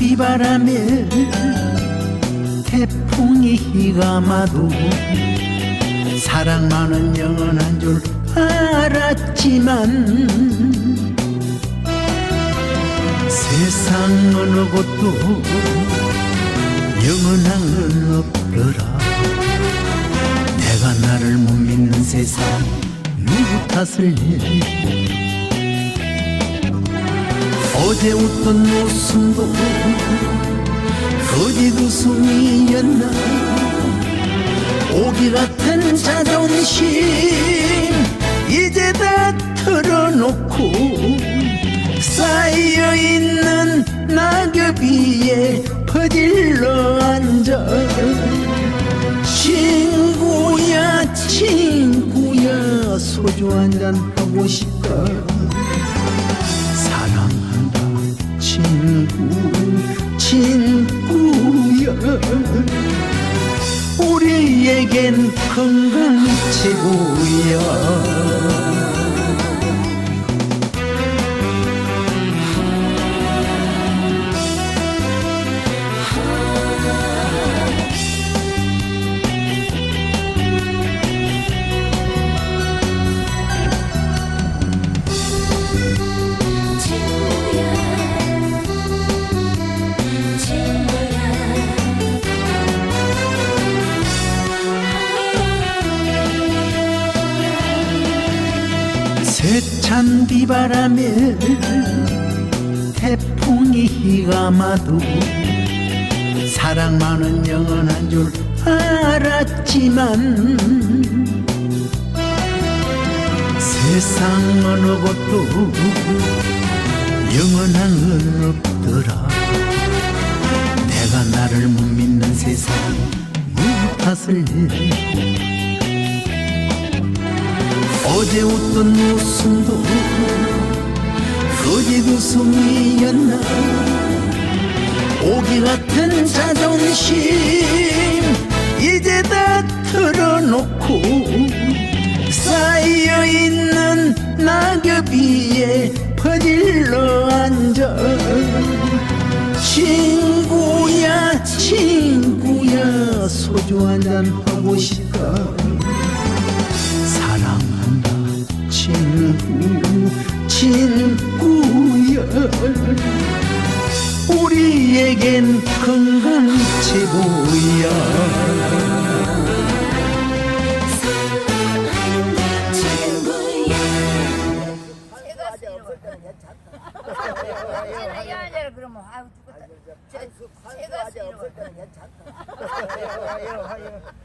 비바람에 태풍이 휘감아도 사랑만은 영원한 줄 알았지만 세상 어느 곳도 영원한 건 없더라. 내가 나를 못 믿는 세상 누구 탓을 해 어제 웃던 웃음도 거짓 웃음이었나. 오기 같은 자존심 이제 다 털어놓고 쌓여있는 낙엽 위에 퍼질러 앉아. 친구야 친구야 소주 한 잔 하고 싶다 우리에겐 건강 최고야 찬 비바람에 태풍이 휘감아도 사랑만은 영원한 줄 알았지만 세상 어느 곳도 영원한 건 없더라. 내가 나를 못 믿는 세상 누구 탓을 해 어제 웃던 웃음도 거짓 웃음이었나. 오기 같은 자존심 이제 다 털어놓고 쌓여있는 낙엽 위에 퍼질러 앉아. 친구야 친구야 소주 한잔 하고 싶다 친구 친구야 우리에겐 건강 최고야 그러면 아유 죽었다. 제, 제가 없을.